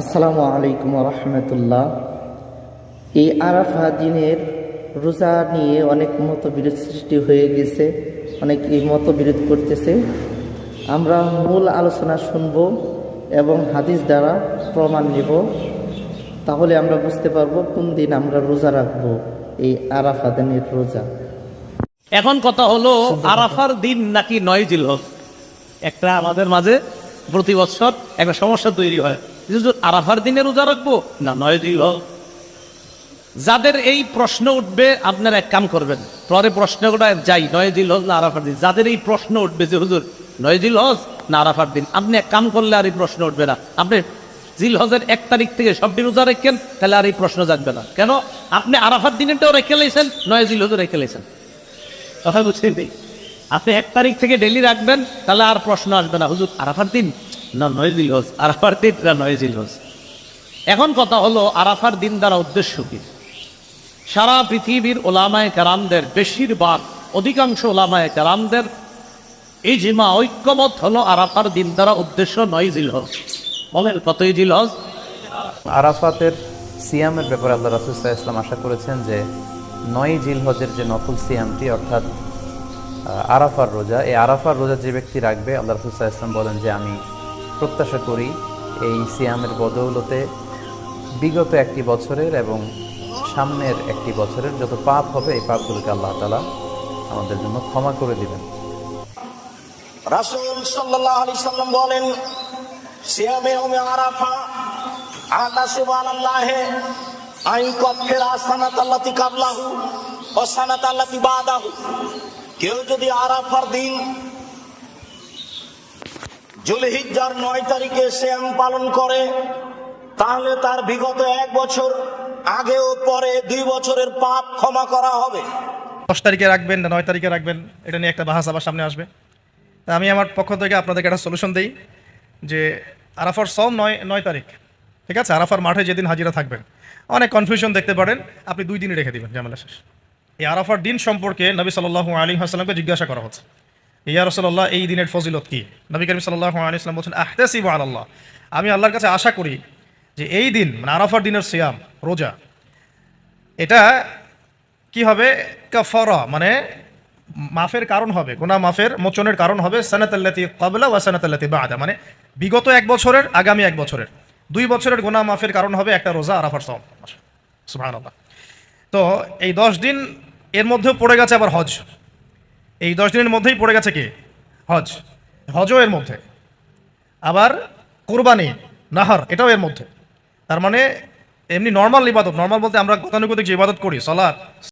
আসসালামু আলাইকুম রহমতুল্লাহ। এই আরাফা দিনের রোজা নিয়ে অনেক মতবিরোধ সৃষ্টি হয়ে গেছে অনেক এই মতবিরোধ করতেছে। আমরা মূল আলোচনা শুনব এবং হাদিস দ্বারা প্রমাণ নেব। তাহলে আমরা বুঝতে পারব কোন দিন আমরা রোজা রাখব এই আরাফা দিনের রোজা। এখন কথা হলো আরাফার দিন নাকি নয় জিলহজ? একটা আমাদের মাঝে প্রতি বছর একটা সমস্যা তৈরি হয়। আরাফার দিনে রোজা রাখব না নয় জিলহজ যাদের এই প্রশ্ন উঠবে, আপনারা এক কাম করবেন। পরে প্রশ্নগুলো যাই, নয় জিলহজ না আরাফার দিন? যাদের এই প্রশ্ন উঠবে যে, হুজুর, নয় জিলহজ না আরাফার দিন? আপনি এক কাম করলে আর এই প্রশ্ন উঠবে না। আপনি জিল হজের এক তারিখ থেকে সবটি রোজা রেখেন, তাহলে আর এই প্রশ্ন জাগবে না। কেন? আপনি আরাফার দিনেটাও রেখে লেছেন নয় জিল জিলহজও রেখে লেছেন কথা বুঝছেন আপনি এক তারিখ থেকে ডেলি রাখবেন, তাহলে আর প্রশ্ন আসবে না। হুজুর, আরাফার দিন না, নয় জিল হোস আরাফার দিন না, নয় জিল হোস এখন কথা হলো, আরাফার দিন দ্বারা উদ্দেশ্য কি? সারা পৃথিবীর ওলামায় কারামদের, বেশিরভাগ, অধিকাংশ ওলামায় কারামদের এই জিমা ঐক্যমত হলো আরাফার দিন দ্বারা উদ্দেশ্য, নয় জিল বলেন, কতই জিল হোস আরাফাতের সিয়ামের ব্যাপারে আল্লাহ রাসুল সাল্লাহ ইসলাম আশা করেছেন যে নয় জিলহজের যে নকল সিয়ামটি, অর্থাৎ আরাফার রোজা, এই আরাফার রোজা যে ব্যক্তি রাখবে, আল্লাহ রাসুল সাল্লাহ ইসলাম বলেন যে আমি প্রত্যাশা করি এই সিয়ামের বদৌলতে বিগত একটি বছরের এবং সামনের একটি বছরের যত পাপ হবে, এই পাপগুলোকে আল্লাহ তালা আমাদের জন্য ক্ষমা করে দিবেন। রাসূল সাল্লাল্লাহু আলাইহি সাল্লাম বলেন, সিয়ামে ওমে আরাফা আল্লাহ সুবহানাল্লাহ আইন কফের আসানাত আল্লাতি কাবলাহু ও সানাত আল্লাতি বাদাহু। কেউ যদি আরাফার দিন জুলহিজ্জার নয় তারিখে শ্যাম পালন করে। তাহলে তার বিগত এক বছর আগে ও পরে দুই বছরের পাপ ক্ষমা করা হবে। দশ তারিখে রাখবেন না, নয় তারিখে রাখবেন, এটা নিয়ে একটা বাহাস আবার সামনে আসবে। তা আমি আমার পক্ষ থেকে আপনাদেরকে একটা সলিউশন দিই যে আরাফার সব নয় নয় তারিখ, ঠিক আছে? আরাফার মাঠে যেদিন হাজিরা থাকবেন, অনেক কনফিউশন দেখতে পারেন, আপনি দুই দিনই রেখে দিবেন, ঝামেলা শেষ। এই আরাফার দিন সম্পর্কে নবী সাল্লাহ আলী হাসলামকে জিজ্ঞাসা করা হচ্ছে। ইয়া রসল্লাহ এই দিনের ফজিলত কি? নবী করিম সাল্লাহ আলী ইসলাম বলছেন, আহতেসিব আল্লাহ আমি আল্লাহর কাছে আশা করি যে এই দিন মানে আরাফার দিনের সিয়াম, রোজা, এটা কি হবে? কাফারা মানে মাফের কারণ হবে গোনা মাফের মোচনের কারণ হবে, সানাতাল্লাতি কবলা ওয়া সানাতাল্লাতি বাদা মানে বিগত এক বছরের, আগামী এক বছরের। দুই বছরের গোনা মাফের কারণ হবে একটা রোজা, আরাফার সুবহানাল্লাহ। তো এই দশ দিন এর মধ্যেও পড়ে গেছে আবার হজ। এই দশ দিনের মধ্যেই পড়ে গেছে কি? হজ। হজও এর মধ্যে। আবার কোরবানি, নাহার, এটাও এর মধ্যে। তার মানে এমনি নর্মাল ইবাদত নর্মাল বলতে আমরা গতানুগতিক যে ইবাদত করি, সলাৎ